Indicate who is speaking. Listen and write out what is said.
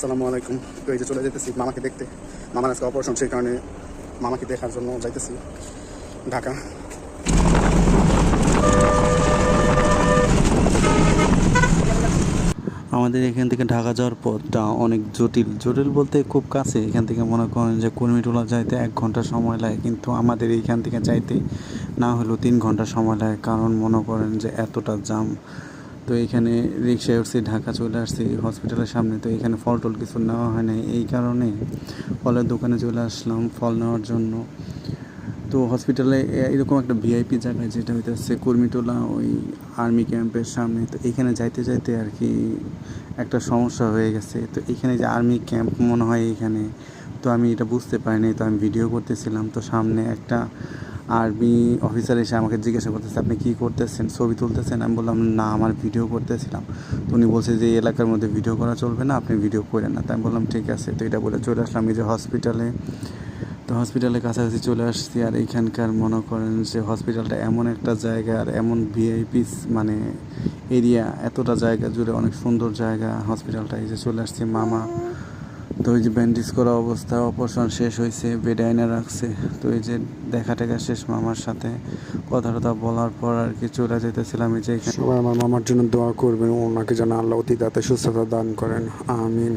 Speaker 1: আসসালামু আলাইকুম। তো এই যে চলে যেতেছি মামাকে দেখতে। মামার আজকে অপারেশন সেই কারণে মামাকে দেখার জন্য যাইতেছি ঢাকা।
Speaker 2: আমাদের এখান থেকে ঢাকা যাওয়ার পথটা অনেক জটিল। জটিল বলতে খুব কাছে। এখান থেকে মনে করেন যে কুর্মিটোলা যাইতে, এক ঘণ্টা সময় লাগে। কিন্তু আমাদের এইখান থেকে যাইতে না হলেও তিন ঘণ্টা সময় লাগে। কারণ মনে করেন যে এতটা জাম। তো এখানে রিক্সায় উঠছি, ঢাকা চলে আসছি হসপিটালের সামনে। তো এখানে ফল টল কিছু নেওয়া হয় না এই কারণে ফলের দোকানে চলে আসলাম ফল নেওয়ার জন্য। তো হসপিটালে এরকম একটা ভিআইপি জায়গায় যেটা হইতেছে কুর্মিটোলা, ওই আর্মি ক্যাম্পের সামনে। তো এখানে যাইতে যাইতে আর কি একটা সমস্যা হয়ে গেছে। তো এখানে যে আর্মি ক্যাম্প মনে হয় এখানে। তো আমি এটা বুঝতে পারিনি, তো আমি ভিডিও করতেছিলাম। তো সামনে একটা আর্মি অফিসার এসে আমাকে জিজ্ঞাসা করতেছে, আপনি কী করতেছেন? ছবি তুলতেছেন? আমি বললাম, না, আমার ভিডিও করতেছিলাম। তো উনি বলছে যে, এই এলাকার মধ্যে ভিডিও করা চলবে না, আপনি ভিডিও করেন না। তাই আমি বললাম, ঠিক আছে। তো এটা বলে চলে আসলাম এই যে হসপিটালে তো হসপিটালের কাছাকাছি চলে আসছি আর এইখানকার মনে করেন যে হসপিটালটা এমন একটা জায়গা আর এমন ভিআইপি মানে এরিয়া এতটা জায়গা জুড়ে অনেক সুন্দর জায়গা। হসপিটালটা এই যে চলে আসছি মামা। তো ওই যে ব্যান্ডেজ করা অবস্থা অপারেশন শেষ হয়েছে বেডে আইনে রাখছে। তো এই যে দেখা টেকা শেষ মামার সাথে কথা টথা বলার পর আর কি চলে যেতেছিলাম এই যে
Speaker 1: সবাই আমার মামার জন্য দোয়া করবেন, ওনাকে যেন আল্লাহ অতি দাতে সুস্থতা দান করেন, আমিন।